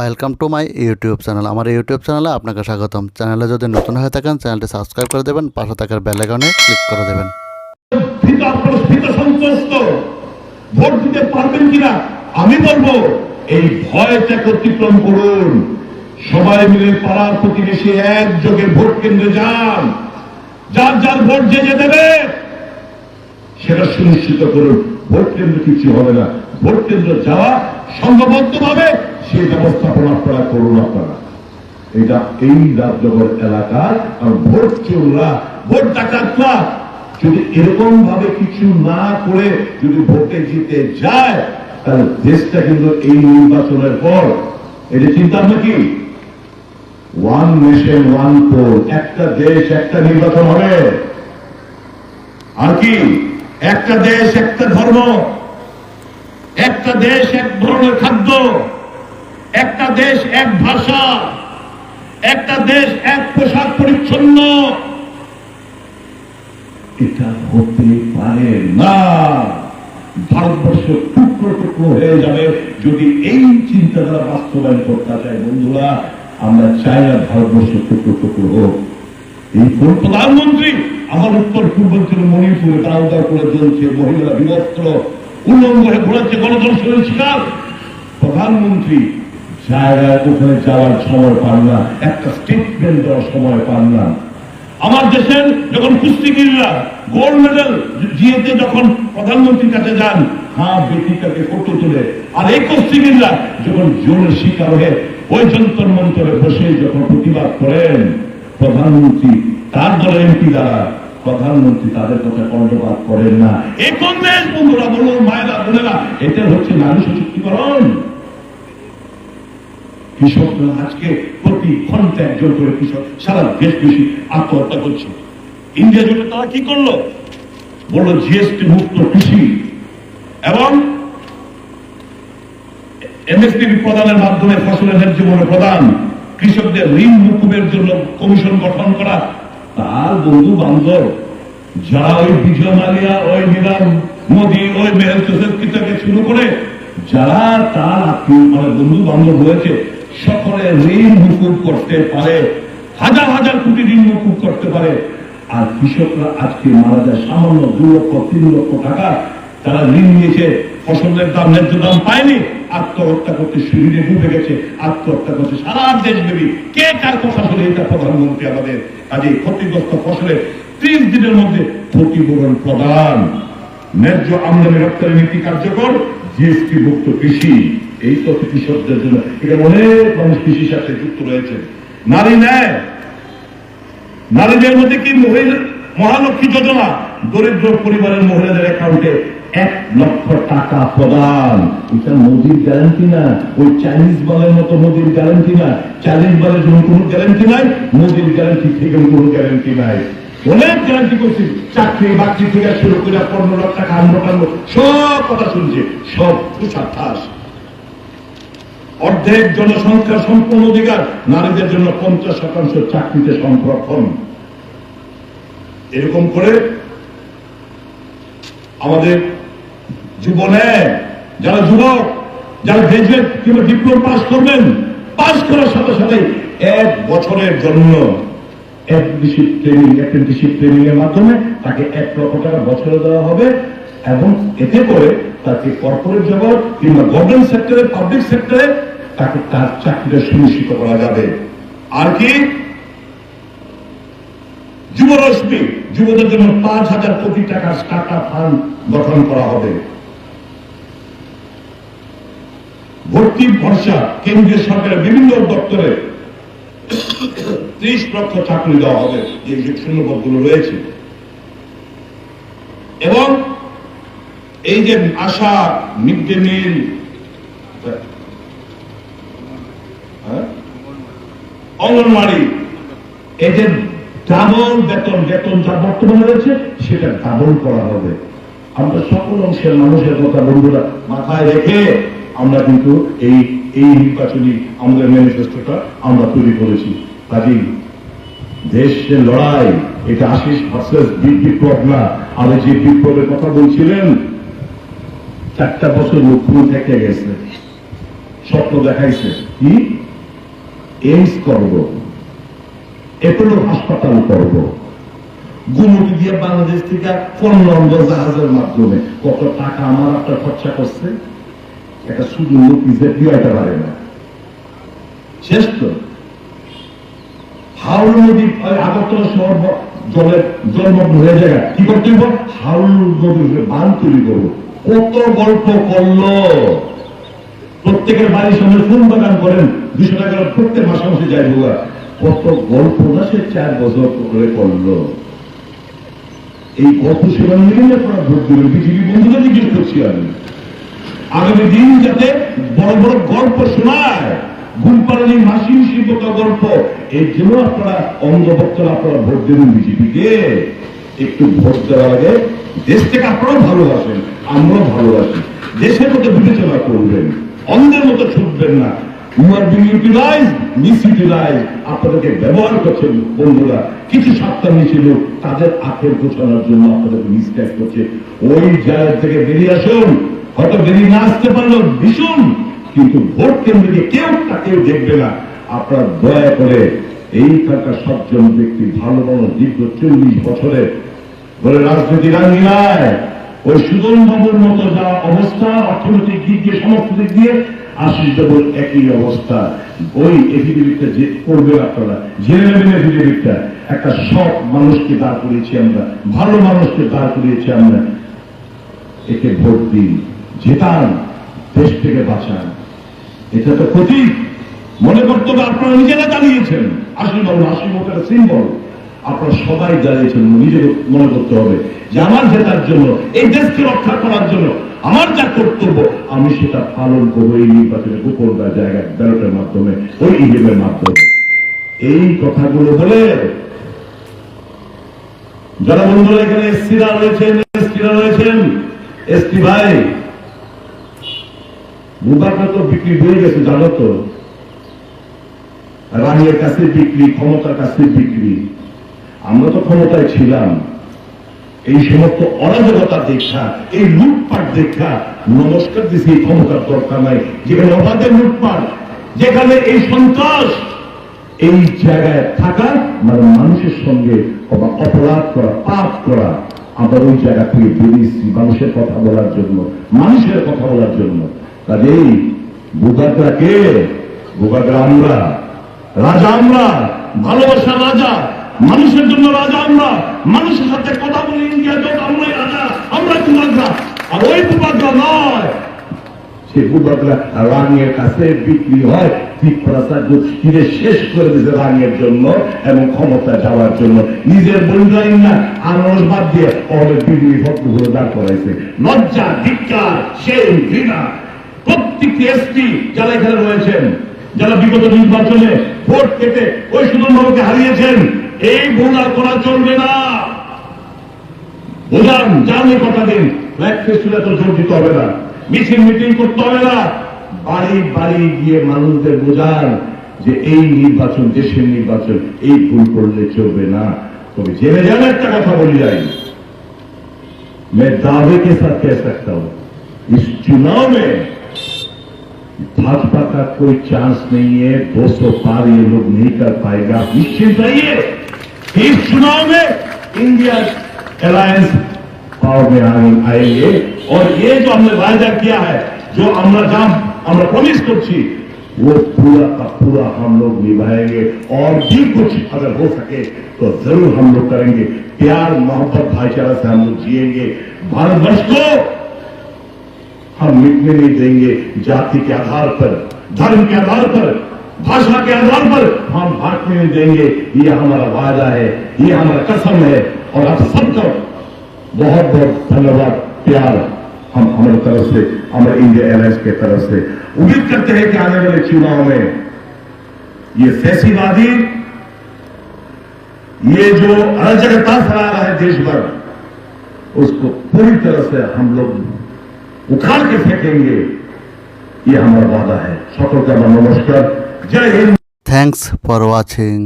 Welcome to my YouTube channel আমার YouTube চ্যানেলে আপনাকে স্বাগতম। চ্যানেলে যদি নতুন হয়ে থাকেন চ্যানেলটি সাবস্ক্রাইব করে দেবেন, পাশে থাকার বেল আইকনে ক্লিক করে দেবেন। আমি বলব, এই ভয়টাকে অতিক্রম করুন। সবাই মিলে পাড়ার প্রতিবেশী একযোগে ভোট কেন্দ্রে যান। যার যার ভোট যে যে দেবে, সেটা সুনিশ্চিত করুন। ভোট কেন্দ্র কিছু হবে না। ভোট কেন্দ্র যাওয়া সংঘবদ্ধ সেই ব্যবস্থাপনা আপনারা করুন আপনারা। এটা এই রাজ্যগর এলাকার আর ভোট চোররা ভোট ডাকাতরা যদি এরকম ভাবে কিছু না করে যদি ভোটে জিতে যায়, তাহলে দেশটা কিন্তু এই নির্বাচনের পর এটা চিন্তা ভাবনা কি? ওয়ান নেশন ওয়ান পোল একটা দেশ, একটা নির্বাচন হবে। আর কি? একটা দেশ, একটা ধর্ম। একটা দেশ, এক ধরনের খাদ্য। একটা দেশ এক ভাষা, একটা দেশ এক পোশাক পরিচ্ছন্ন। এটা হতে পারে না। ভারতবর্ষ টুকরো টুকরো হয়ে যাবে যদি এই চিন্তাধারা বাস্তবায়ন করতে চায়। বন্ধুরা, আমরা চাই না ভারতবর্ষ টুকরো টুকরো হোক। এই কোন প্রধানমন্ত্রী আমার উত্তর পূর্বাঞ্চল মণিপুরে দাউদার করে চলছে মহিলারা বিবস্ত্র উল্লঙ্গ হয়ে ঘোরাচ্ছে গণধর্ষণের শিকার? প্রধানমন্ত্রী জায়গায় ওখানে যাওয়ার সময় পান না, একটা স্টেটমেন্ট দেওয়ার সময় পান না। আমার দেশের যখন কুস্তিগিররা গোল্ড মেডেল জিয়েতে যখন প্রধানমন্ত্রীর কাছে যান হ্যাঁ বেটিটাকে ফটো তুলে। আর এই কুস্তিগিররা যখন জোরের শিকার হয়ে ওই যন্ত্র মন্ত্রে বসে যখন প্রতিবাদ করেন, প্রধানমন্ত্রী তার দলের এমপি দ্বারা প্রধানমন্ত্রী তাদের কথা কণ্ঠপাত করেন না। এ কোন দেশ বন্ধুরা, বলুন, মায়েরা, বোনেরা এটা হচ্ছে নারী সশক্তিকরণ। কৃষকরা আজকে প্রতি ঘণ্টা একজন করে কৃষক, সারা দেশ বেশি আত্মহত্যা করছে। ইন্ডিয়া জুড়ে তারা কি করল? বলল, জিএসটি মুক্ত কৃষি। এবং এমএসপি প্রদানের মাধ্যমে ফসলের ন্যায্য মূল্য প্রদান, কৃষকদের ঋণ মুকুবের জন্য কমিশন গঠন করা। তার বন্ধু বান্ধব যারা ওই বিজয় মালিয়া ওই নিরাম মোদী, ওই মেহেল চৌধুরী থেকে শুরু করে, যারা তার আত্মীয় মানে বন্ধু বান্ধব হয়েছে সকলে ঋণ মুকুব করতে পারে, হাজার হাজার কোটি ঋণ মুকুব করতে পারে। আর কৃষকরা আজকে মারা যায় সামান্য দু লক্ষ, তিন লক্ষ টাকা। তারা ঋণ নিয়েছে, ফসলের দাম, ন্যায্য দাম পায়নি। আত্মহত্যা করতে শরীরে ডুবে গেছে, আত্মহত্যা করছে সারা দেশব্যাপী কে কার কথা শুনে এটা প্রধানমন্ত্রী আমাদের কাজে ক্ষতিগ্রস্ত ফসলের ত্রিশ দিনের মধ্যে ক্ষতিপূরণ প্রদান। ন্যায্য আমদানি রপ্তানি নীতি কার্যকর জিএসটি মুক্ত কৃষি। এই তো কৃষকদের জন্য। এখানে অনেক মানুষ কৃষির সাথে যুক্ত রয়েছে নারী ন্যায়। নারীদের মধ্যে কি মহিলা মহালক্ষ্মী যোজনা? দরিদ্র পরিবারের মহিলাদের অ্যাকাউন্টে এক লক্ষ টাকা প্রদান। এটা মোদির গ্যারান্টি না। ওই চাইনিজ বলের মতো মোদির গ্যারান্টি না। চাইনিজ বলের জন্য কোনো গ্যারান্টি নাই, মোদির গ্যারান্টি থেকে কোনো গ্যারান্টি নাই। অনেক গ্যারান্টি করছি। চাকরি, বাকরি থেকে শুরু করে পনেরো লাখ টাকা কাম্র সব কথা শুনছে। সব তুষার অর্ধেক জনসংখ্যার সম্পূর্ণ অধিকার নারীদের জন্য পঞ্চাশ শতাংশ চাকরিতে সংরক্ষণ এরকম করে আমাদের জীবনে যারা যুবক, যারা গ্রাজুয়েট কিংবা ডিপ্লোমা পাস করবেন পাস করার সাথে সাথে এক বছরের জন্য মাধ্যমে তাকে এক লক্ষ টাকা বছরে দেওয়া হবে এবং এতে করে তাকে কর্পোরেট জগৎ কিংবা গভর্নমেন্ট সেক্টরে পাবলিক সেক্টরে তাকে তার চাকরিটা সুনিশ্চিত করা যাবে। আর কি? যুবরশ্মি, যুবদের জন্য পাঁচ হাজার কোটি টাকার স্টার্ট আপ ফান্ড গঠন করা হবে। ভর্তি ভরসা কেন্দ্রীয় সরকারের বিভিন্ন দপ্তরে ত্রিশ লক্ষ চাকরি দেওয়া হবে, যে শূন্যপদগুলো রয়েছে। এবং এই যে ASHA mid day meal anganwadi. এদের ডাবল বেতন বেতন যা বর্তমানে রয়েছে, সেটা ডাবল করা হবে। আমরা সকল অংশের মানুষের কথা বন্ধুরা মাথায় রেখে আমরা কিন্তু এই এই নির্বাচনী আমাদের ম্যানিফেস্টোটা আমরা তৈরি করেছি। কাজী দেশের লড়াই, এটা আশিস ভার্সেস বিপ্লব না। আমি যে বিপ্লবের কথা বলছিলেন, চারটা বছর মুখ্যমন্ত্রী থেকে গেছে। স্বপ্ন দেখাইছে। কি? এইমস করব, এপোলো হাসপাতাল করব। গুমুটি দিয়ে বাংলাদেশ থেকে পণ্য জাহাজের মাধ্যমে কত টাকা আমার একটা খরচা করছে একটা শুধু লোক হিসেবে পারে না। শেষ তো। হাওড় নদী আগরতলা শহর জলের জলমগ্ন হয়ে যায়, কি করতে হবে হাওড় নদীর বাঁধ তৈরি করব। কত গল্প করল। প্রত্যেকের বাড়ির সামনে ফুল বাগান করেন দুশো প্রত্যেক মাসে মাসে যায় বোয়া কত গল্প না সে চার বছর করে করল এই গল্প সেবা মিলে আপনারা ভোট দিলেন বিজেপি বন্ধুরা জিজ্ঞেস করছি আমি। আগামী দিন যাতে বড় বড় গল্প শোনায়। ঘুমপাড়ানি মাসি শিল্পতা গল্প। এর জন্য আপনারা অঙ্গভক্তরা আপনারা ভোট দেবেন বিজেপিকে। একটু ভোট দেওয়ার আগে দেশ থেকে আপনারাও ভালোবাসেন আমরাও ভালোবাসি দেশের মতো বিবেচনা করবেন, অন্ধের মতো ছুটবেন না। আপনাদেরকে ব্যবহার করছেন বন্ধুরা। কিছু ছিল তাদের আখের জন্য মিসট্যাক করছে। ওই জায়গা থেকে বেরিয়ে আসুন। হয়তো বেরিয়ে না আসতে ভীষণ। কিন্তু ভোট কেন্দ্রে কেউ তাকেও দেখবে না। আপনারা দয়া করে এইখানকার সজ্জন ব্যক্তি, ভালো ভালো দীর্ঘ চল্লিশ বছরের। বলে রাজনীতির আঙ্গিনায় ওই সুদন বাবুর মতো যা অবস্থা, অর্থনৈতিক দিক দিয়ে, সমস্ত দিক দিয়ে আশিস বাবুর একই অবস্থা। ওই এফিডেভিটটা যে করবেন আপনারা, জেনে নেবেন এফিডেভিটটা একটা সৎ মানুষকে দাঁড় করিয়েছি আমরা, ভালো মানুষকে দাঁড় করিয়েছি আমরা। একে ভোট দিন, জেতান, দেশ থেকে বাঁচান। এটা তো ক্ষতি মনে করতে হবে আপনারা নিজেরা দাঁড়িয়েছেন আশীর্বাদ আশীর্বাদের সিম্বল আপনারা সবাই দাঁড়িয়েছেন নিজেকে মনে করতে হবে। যে আমার জেতার জন্য, এই দেশকে রক্ষা করার জন্য আমার যা কর্তব্য, আমি সেটা পালন করব এই নির্বাচনে গোপন জায়গায় ব্যালটের মাধ্যমে, ওই ইভিএমের মাধ্যমে। এই কথাগুলো বলে যারা বন্ধুরা এখানে এসসিরা রয়েছেন এসটিরা রয়েছেন এসটি ভাই মুবারকা তো বিক্রি হয়ে গেছে, জানো তো। রানীর কাছে বিক্রি, ক্ষমতার কাছে বিক্রি। আমরা তো ক্ষমতায় ছিলাম। এই সমস্ত অরাজকতা দেখা এই লুটপাট দেখা নমস্কার দিছি, এই ক্ষমতার দরকার নাই। যেখানে অবাধের লুটপাট, যেখানে এই সন্ত্রাস, এই জায়গায় থাকা মানে মানুষের সঙ্গে অপরাধ করা, পাপ করা, আবার ওই জায়গা থেকে বেরিয়েছি মানুষের কথা বলার জন্য, মানুষের কথা বলার জন্য। কাজেই বুগাটা কে? বুগাটা আমরা। রাজা আমরা, ভালোবাসা রাজা, মানুষের জন্য রাজা আমরা। মানুষের সাথে কথা বলি ইন্ডিয়া জোট আমরাই রাজা আমরা কুমাগরা আর ওই কুমাগরা নয়। সে বুবাগরা রানীর কাছে বিক্রি হয়, ঠিক প্রসাদ কিনে শেষ করে দিয়েছে জন্য এবং ক্ষমতা যাওয়ার জন্য। নিজের না বাদ দিয়ে অনেক ভক্তগুলো দাঁড় করাইছে। লজ্জা, ধিক্কার ঘৃণা। প্রত্যেকটি যারা এখানে রয়েছেন, যারা বিগত নির্বাচনে ভোট কেটে ওই হারিয়েছেন এই ভুল আর করা চলবে না বোঝান জানি কথা দিন ব্ল্যাক ফেস্টিভ্যালে তো জোর দিতে হবে না মিছিল মিটিং করতে হবে না বাড়ি বাড়ি গিয়ে মানুষদের বোঝান যে এই নির্বাচন দেশের নির্বাচন এই ভুল করলে চলবে না তবে জেনে জানে একটা কথা বলি যাই मैं दावे के साथ कह सकता हूं इस चुनाव में भाजपा का कोई चांस नहीं है 200 पार ये लोग नहीं कर पाएगा आप निश्चित रहिए कि इस चुनाव में इंडिया अलायंस पावर में आए- आएंगे और ये जो हमने वायदा किया है जो আমরা जाम আমরা प्रॉमिस করছি वो पूरा का पूरा हम लोग निभाएंगे और भी कुछ अगर हो सके तो जरूर हम लोग करेंगे प्यार मोहब्बत भाईचारा से हम लोग जिएंगे भारतवर्ष को हम मिटने नहीं देंगे जाति के आधार पर धर्म के आधार पर भाषा के आधार पर हम भारत में देंगे ये हमारा वादा है, ये हमारा कसम है। और आप सबका बहुत बहुत धन्यवाद, प्यार। हम हमारी तरफ़ से, हमारे इंडिया एयरलाइंस के तरफ़ से उम्मीद करते हैं कि आने वाले चुनाव में ये फैसीवादी ये जो अराजकता फैला रहा है देश भर, उसको पूरी तरह से हम लोग उखाड़ के फेंकेंगे। ये हमारा वादा है। सकल का नमस्कार থ্যাংকস ফর ওয়াচিং